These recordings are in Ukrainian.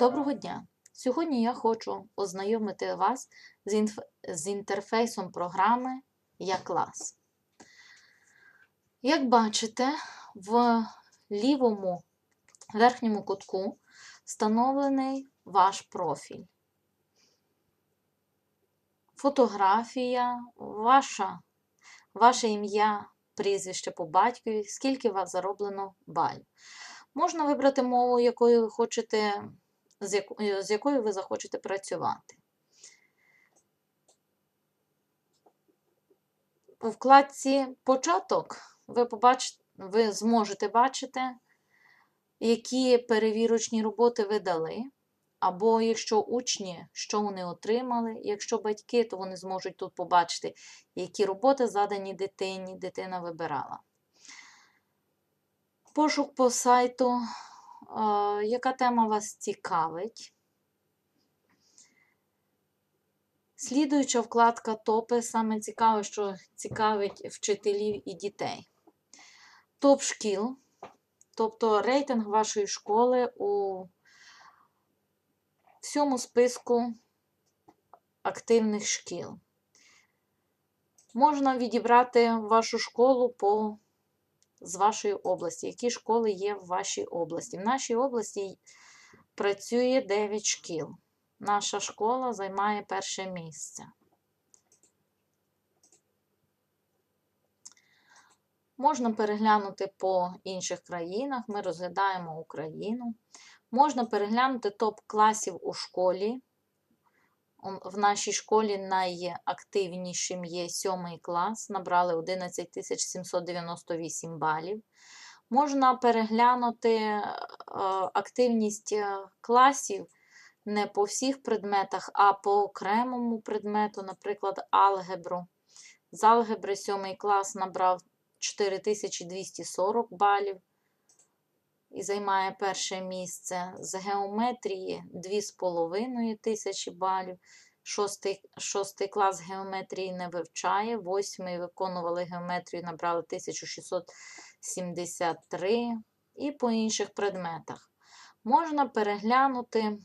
Доброго дня! Сьогодні я хочу ознайомити вас з, інф... з інтерфейсом програми «Я-клас». Як бачите, в лівому верхньому кутку встановлений ваш профіль. Фотографія, ваша, ваше ім'я, прізвище по батькові, скільки у вас зароблено балів. Можна вибрати мову, якою ви хочете, з якою, з якою ви захочете працювати. У вкладці Початок ви, побачите, ви зможете бачити, які перевірочні роботи ви дали. Або якщо учні, що вони отримали, якщо батьки, то вони зможуть тут побачити, які роботи задані дитині, дитина вибирала. Пошук по сайту, е, яка тема вас цікавить. Слідуюча вкладка топи, саме цікаве, що цікавить вчителів і дітей. Топ шкіл, тобто рейтинг вашої школи у всьому списку активних шкіл. Можна відібрати вашу школу по, з вашої області, які школи є в вашій області. В нашій області працює 9 шкіл. Наша школа займає перше місце. Можна переглянути по інших країнах, ми розглядаємо Україну. Можна переглянути топ класів у школі. В нашій школі найактивнішим є 7 клас, набрали 11 798 балів. Можна переглянути активність класів не по всіх предметах, а по окремому предмету, наприклад, алгебру. З алгебри 7 клас набрав 4240 балів і займає перше місце. З геометрії 2,5 тисячі балів. Шостий, шостий клас геометрії не вивчає. Восьмий виконували геометрію, набрали 1673 і по інших предметах. Можна переглянути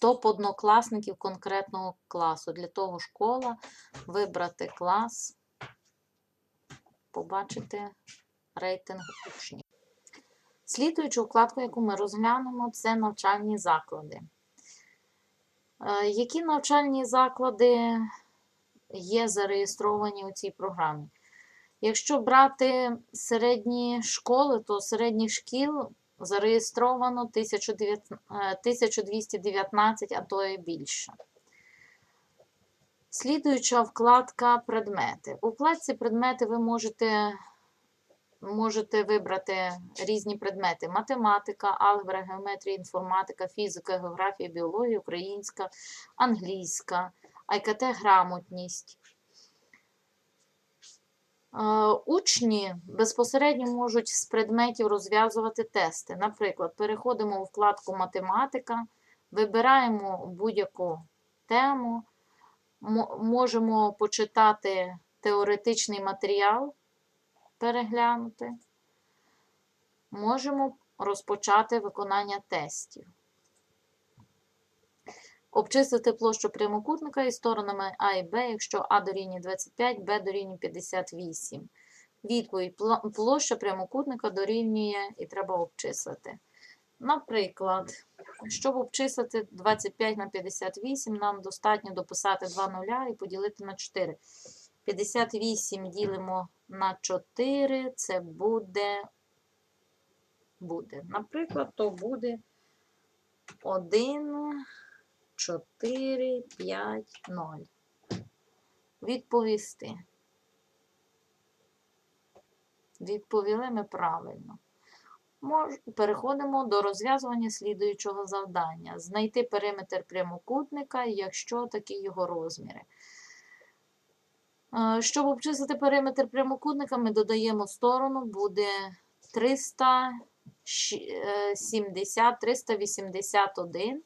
топ однокласників конкретного класу. Для того школа вибрати клас побачити рейтинг учнів. Слідуючу вкладку, яку ми розглянемо, це навчальні заклади. Е, які навчальні заклади є зареєстровані у цій програмі? Якщо брати середні школи, то середніх шкіл зареєстровано 1219, е, а то і більше. Слідуюча вкладка предмети. У вкладці предмети ви можете можете вибрати різні предмети: математика, алгебра, геометрія, інформатика, фізика, географія, біологія, українська, англійська, АЙКТ грамотність. Учні безпосередньо можуть з предметів розв'язувати тести. Наприклад, переходимо у вкладку Математика, вибираємо будь-яку тему можемо почитати теоретичний матеріал, переглянути, можемо розпочати виконання тестів. Обчислити площу прямокутника із сторонами А і Б, якщо А дорівнює 25, Б дорівнює 58. Відповідь площа прямокутника дорівнює і треба обчислити. Наприклад, щоб обчислити 25 на 58, нам достатньо дописати 2 нуля і поділити на 4. 58 ділимо на 4, це буде, буде. Наприклад, то буде 1, 4, 5, 0. Відповісти. Відповіли ми правильно. Переходимо до розв'язування слідуючого завдання. Знайти периметр прямокутника, якщо такі його розміри. Е, щоб обчислити периметр прямокутника, ми додаємо сторону, буде 370, 381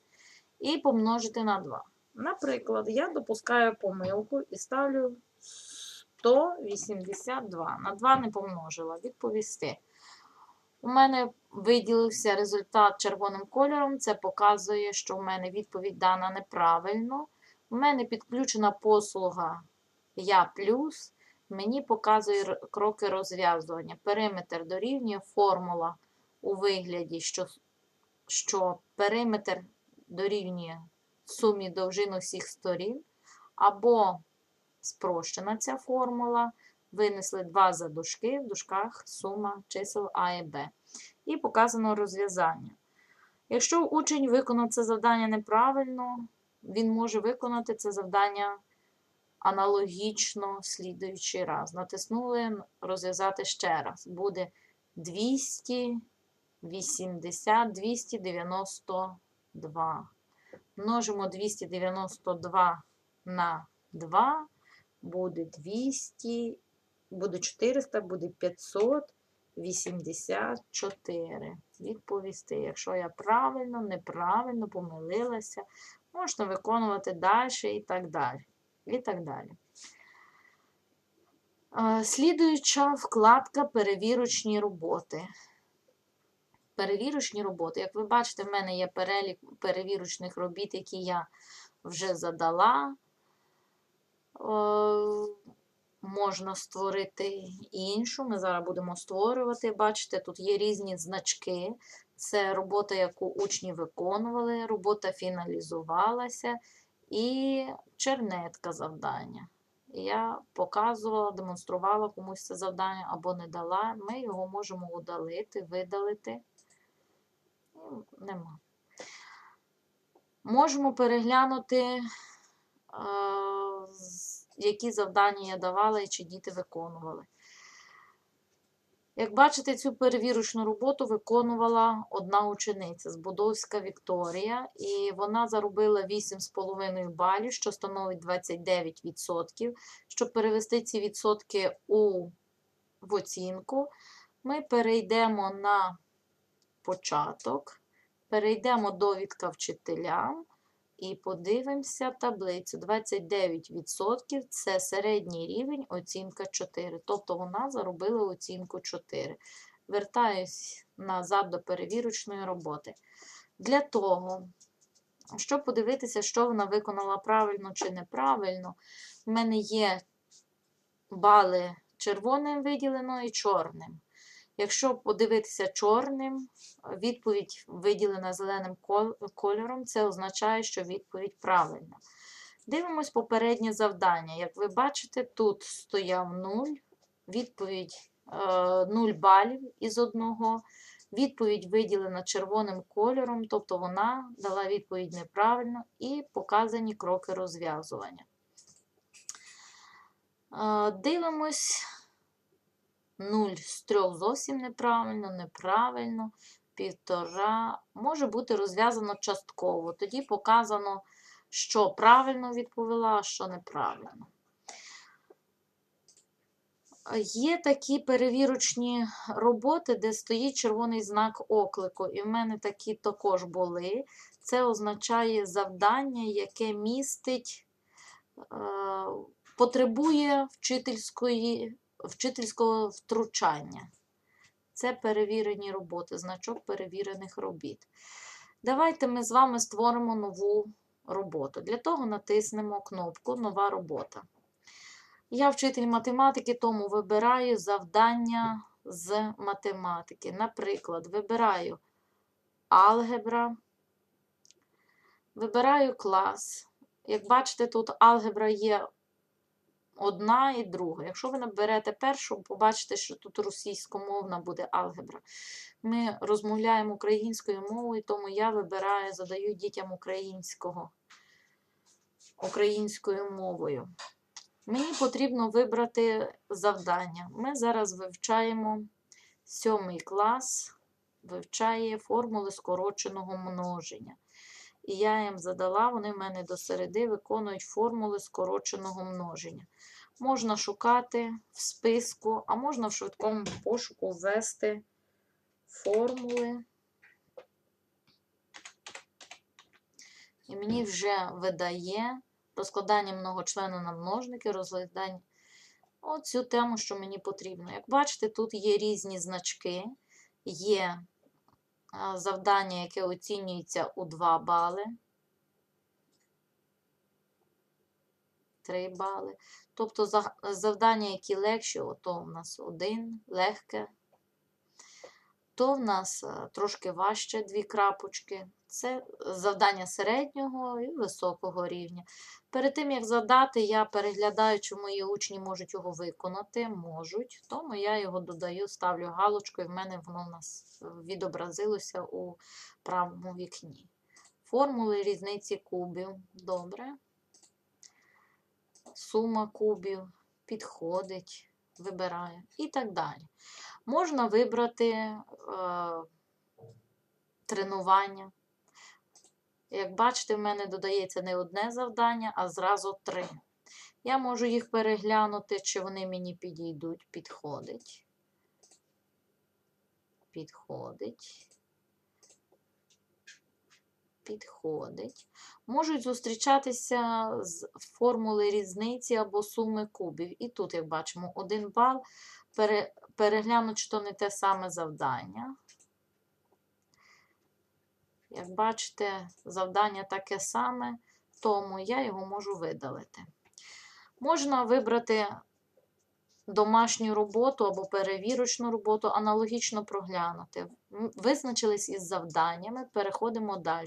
і помножити на 2. Наприклад, я допускаю помилку і ставлю 182. На 2 не помножила. Відповісти. У мене виділився результат червоним кольором. Це показує, що в мене відповідь дана неправильно. У мене підключена послуга Я плюс. Мені показує кроки розв'язування. Периметр дорівнює формула у вигляді, що, що периметр дорівнює сумі довжин усіх сторін, або спрощена ця формула. Винесли два задушки, в дужках сума чисел А і Б. І показано розв'язання. Якщо учень виконав це завдання неправильно, він може виконати це завдання аналогічно слідуючий раз. Натиснули розв'язати ще раз. Буде 280, 292. Множимо 292 на 2, буде 200, буде 400, буде 584. Відповісти, якщо я правильно, неправильно, помилилася, можна виконувати далі і так далі. І так далі. Слідуюча вкладка перевірочні роботи. Перевірочні роботи. Як ви бачите, в мене є перелік перевірочних робіт, які я вже задала. Можна створити іншу. Ми зараз будемо створювати. Бачите, тут є різні значки. Це робота, яку учні виконували, робота фіналізувалася і чернетка завдання. Я показувала, демонструвала комусь це завдання або не дала. Ми його можемо удалити, видалити. Ну, Нема. Можемо переглянути, е, які завдання я давала і чи діти виконували. Як бачите, цю перевірочну роботу виконувала одна учениця Збудовська Вікторія, і вона заробила 8,5 балів, що становить 29%. Щоб перевести ці відсотки у, в оцінку, ми перейдемо на початок, перейдемо довідка вчителям і подивимося таблицю. 29% це середній рівень, оцінка 4. Тобто вона заробила оцінку 4. Вертаюсь назад до перевірочної роботи. Для того, щоб подивитися, що вона виконала правильно чи неправильно, в мене є бали червоним виділено і чорним. Якщо подивитися чорним, відповідь виділена зеленим кольором, це означає, що відповідь правильна. Дивимось попереднє завдання. Як ви бачите, тут стояв 0, відповідь е, 0 балів із одного. Відповідь виділена червоним кольором, тобто вона дала відповідь неправильно і показані кроки розв'язування. Е, Дивимось 0 з 3 зовсім неправильно, неправильно, півтора. Може бути розв'язано частково. Тоді показано, що правильно відповіла, а що неправильно. Є такі перевірочні роботи, де стоїть червоний знак оклику, і в мене такі також були. Це означає завдання, яке містить, е, потребує вчительської, вчительського втручання. Це перевірені роботи, значок перевірених робіт. Давайте ми з вами створимо нову роботу. Для того натиснемо кнопку Нова робота. Я вчитель математики, тому вибираю завдання з математики. Наприклад, вибираю алгебра, вибираю клас. Як бачите, тут алгебра є одна і друга. Якщо ви наберете першу, побачите, що тут російськомовна буде алгебра. Ми розмовляємо українською мовою, тому я вибираю, задаю дітям українського, українською мовою. Мені потрібно вибрати завдання. Ми зараз вивчаємо сьомий клас, вивчає формули скороченого множення. І я їм задала, вони в мене до середи виконують формули скороченого множення. Можна шукати в списку, а можна в швидкому пошуку ввести формули. І мені вже видає розкладання многочлена на множники, розглядання оцю тему, що мені потрібно. Як бачите, тут є різні значки. є завдання, яке оцінюється у 2 бали. 3 бали. Тобто завдання, які легші, ото в нас один, легке. То в нас е, трошки важче дві крапочки. Це завдання середнього і високого рівня. Перед тим, як задати, я переглядаю, чи мої учні можуть його виконати. Можуть, тому я його додаю, ставлю галочку, і в мене воно в нас відобразилося у правому вікні. Формули різниці кубів. Добре. Сума кубів підходить, вибираю і так далі. Можна вибрати е, тренування. Як бачите, в мене додається не одне завдання, а зразу три. Я можу їх переглянути, чи вони мені підійдуть. Підходить. Підходить. Підходить. Можуть зустрічатися з формули різниці або суми кубів. І тут, як бачимо, один бал. Пере, переглянуть, що не те саме завдання. Як бачите, завдання таке саме, тому я його можу видалити. Можна вибрати домашню роботу або перевірочну роботу, аналогічно проглянути. Визначились із завданнями, переходимо далі.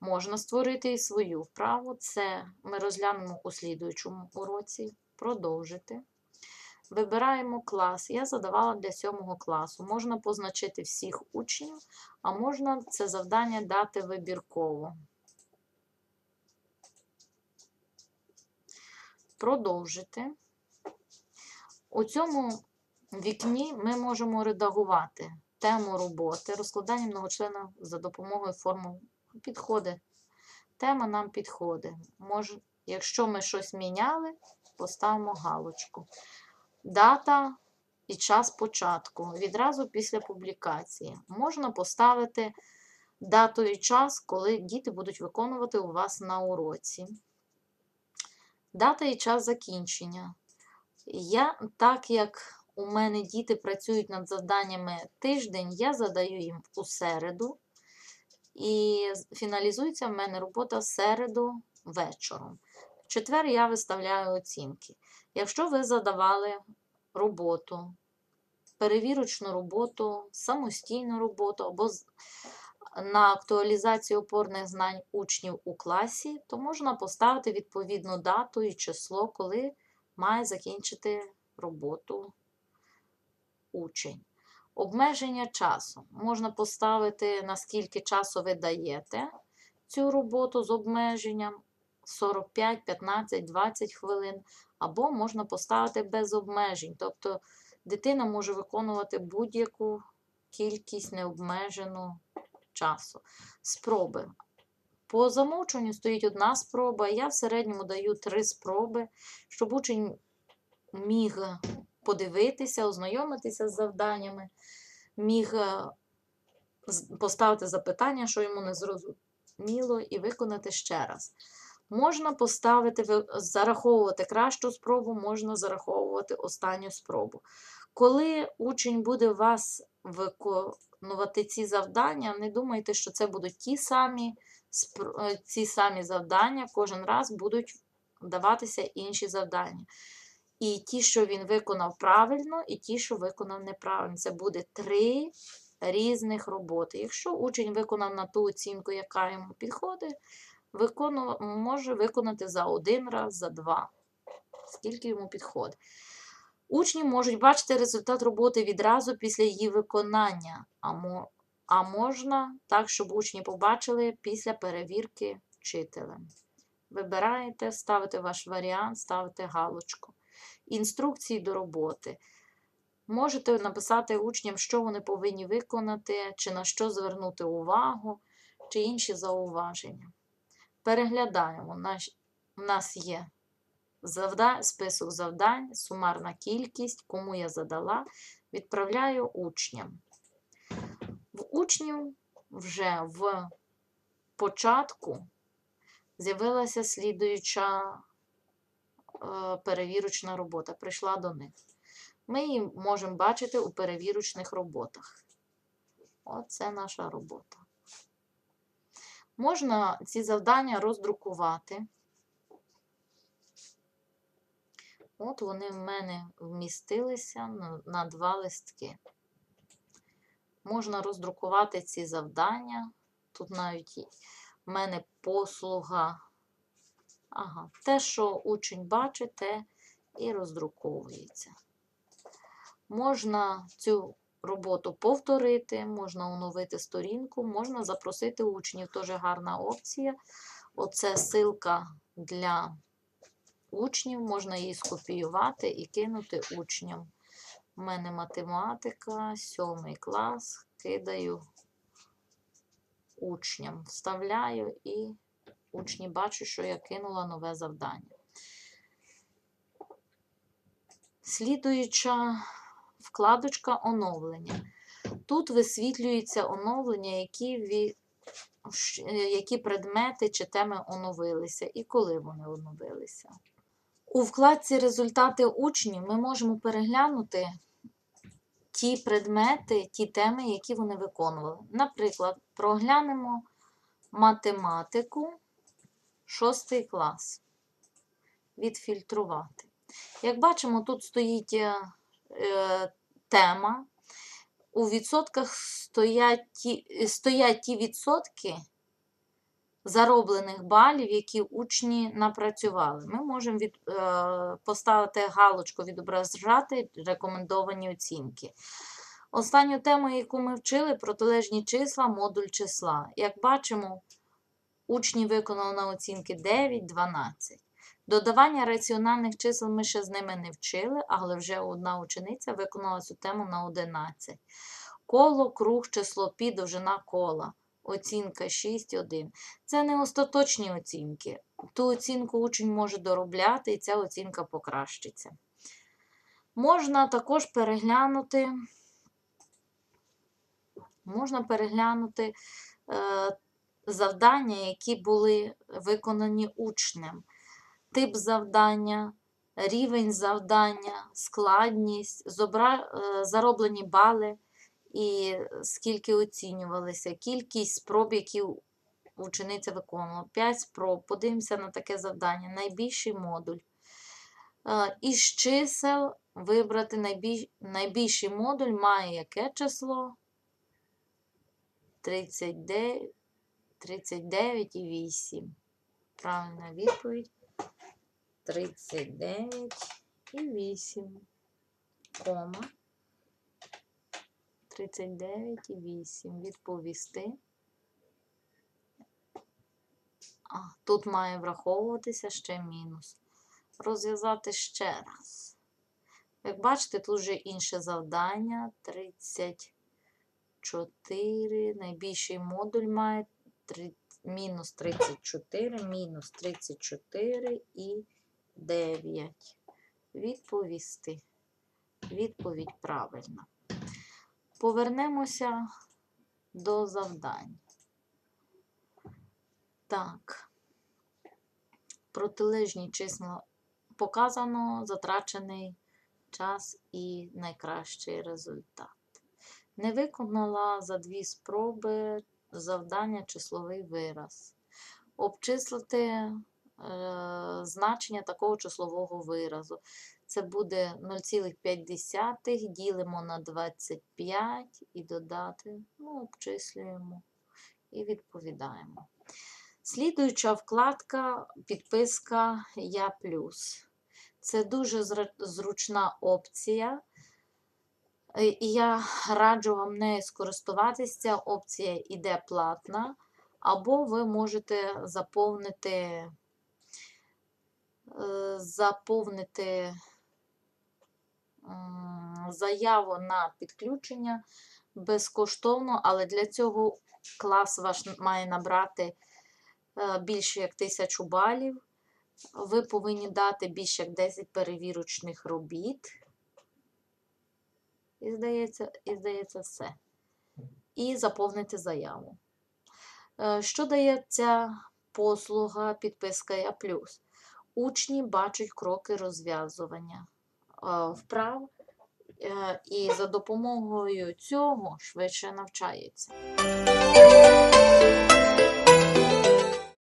Можна створити і свою вправу. Це ми розглянемо у слідуючому уроці. Продовжити. Вибираємо клас. Я задавала для сьомого класу. Можна позначити всіх учнів, а можна це завдання дати вибірково. Продовжити. У цьому вікні ми можемо редагувати тему роботи, розкладання многочлена за допомогою формул підходить. Тема нам підходить. Якщо ми щось міняли, поставимо галочку. Дата і час початку відразу після публікації. Можна поставити дату і час, коли діти будуть виконувати у вас на уроці. Дата і час закінчення. Я, так як у мене діти працюють над завданнями тиждень, я задаю їм у середу. І фіналізується в мене робота в середу вечором. В четвер я виставляю оцінки. Якщо ви задавали роботу, перевірочну роботу, самостійну роботу або на акуалізацію опорних знань учнів у класі, то можна поставити відповідну дату і число, коли має закінчити роботу учень. Обмеження часу. Можна поставити, наскільки часу ви даєте цю роботу з обмеженням 45, 15, 20 хвилин, або можна поставити без обмежень. Тобто дитина може виконувати будь-яку кількість необмежену часу. Спроби. По замовчуванню стоїть одна спроба, я в середньому даю три спроби, щоб учень міг подивитися, ознайомитися з завданнями, міг е, поставити запитання, що йому не зрозуміло, і виконати ще раз. Можна поставити, зараховувати кращу спробу, можна зараховувати останню спробу. Коли учень буде вас виконувати ці завдання, не думайте, що це будуть ті самі, е, ці самі завдання, кожен раз будуть даватися інші завдання. І ті, що він виконав правильно, і ті, що виконав неправильно. Це буде три різних роботи. Якщо учень виконав на ту оцінку, яка йому підходить, виконув, може виконати за один раз, за два, скільки йому підходить. Учні можуть бачити результат роботи відразу після її виконання, а, мо, а можна так, щоб учні побачили після перевірки вчителем. Вибираєте, ставите ваш варіант, ставите галочку. Інструкції до роботи. Можете написати учням, що вони повинні виконати, чи на що звернути увагу, чи інші зауваження. Переглядаємо. У нас є завда... список завдань, сумарна кількість, кому я задала. Відправляю учням. В учнів вже в початку з'явилася слідуюча е, перевірочна робота, прийшла до них. Ми її можемо бачити у перевірочних роботах. Оце наша робота. Можна ці завдання роздрукувати. От вони в мене вмістилися на, два листки. Можна роздрукувати ці завдання. Тут навіть в мене послуга. Ага, те, що учень бачить, те і роздруковується. Можна цю роботу повторити, можна оновити сторінку, можна запросити учнів. Теж гарна опція. Оце ссылка для учнів, можна її скопіювати і кинути учням. У мене математика, сьомий клас, кидаю учням, вставляю і учні бачать, що я кинула нове завдання. Слідуюча вкладочка оновлення. Тут висвітлюється оновлення, які, е, які предмети чи теми оновилися і коли вони оновилися. У вкладці Результати учнів ми можемо переглянути ті предмети, ті теми, які вони виконували. Наприклад, проглянемо математику 6 клас. Відфільтрувати. Як бачимо, тут стоїть е, тема. У відсотках стоять ті, стоять ті відсотки зароблених балів, які учні напрацювали. Ми можемо від, е, поставити галочку відображати рекомендовані оцінки. Останню тему, яку ми вчили, протилежні числа, модуль числа. Як бачимо, учні виконали на оцінки 9-12. Додавання раціональних чисел ми ще з ними не вчили, але вже одна учениця виконала цю тему на 11. Коло, круг, число пі, довжина кола. Оцінка 6,1. Це не остаточні оцінки. Ту оцінку учень може доробляти, і ця оцінка покращиться. Можна також переглянути, можна переглянути е, завдання, які були виконані учнем тип завдання, рівень завдання, складність, зобра... е, зароблені бали і скільки оцінювалися, кількість спроб, які учениця виконувала. 5 спроб. Подивимося на таке завдання. Найбільший модуль. Е, Із чисел вибрати найбільш... найбільший модуль має яке число? 39, 39 і 8. Правильна відповідь. 39 і 8. Кома. 39 і 8. Відповісти. А, тут має враховуватися ще мінус. Розв'язати ще раз. Як бачите, тут вже інше завдання. 34. Найбільший модуль має 3, мінус 34, мінус 34 і 9. Відповісти. Відповідь правильна. Повернемося до завдань. Так. Протилежні числа показано, затрачений час і найкращий результат. Не виконала за дві спроби завдання числовий вираз. Обчислити значення такого числового виразу. Це буде 0,5 ділимо на 25 і додати, ну, обчислюємо і відповідаємо. Слідуюча вкладка підписка Я плюс. Це дуже зручна опція. Е, І я раджу вам нею скористуватися. Опція іде платна, або ви можете заповнити, е, заповнити заяву на підключення безкоштовно, але для цього клас ваш має набрати е, більше як 1000 балів. Ви повинні дати більше як 10 перевірочних робіт. І здається, і здається, все. І заповнити заяву. Е, Що дає ця послуга підписка Я плюс? Учні бачать кроки розв'язування е, вправ е, і за допомогою цього швидше навчаються.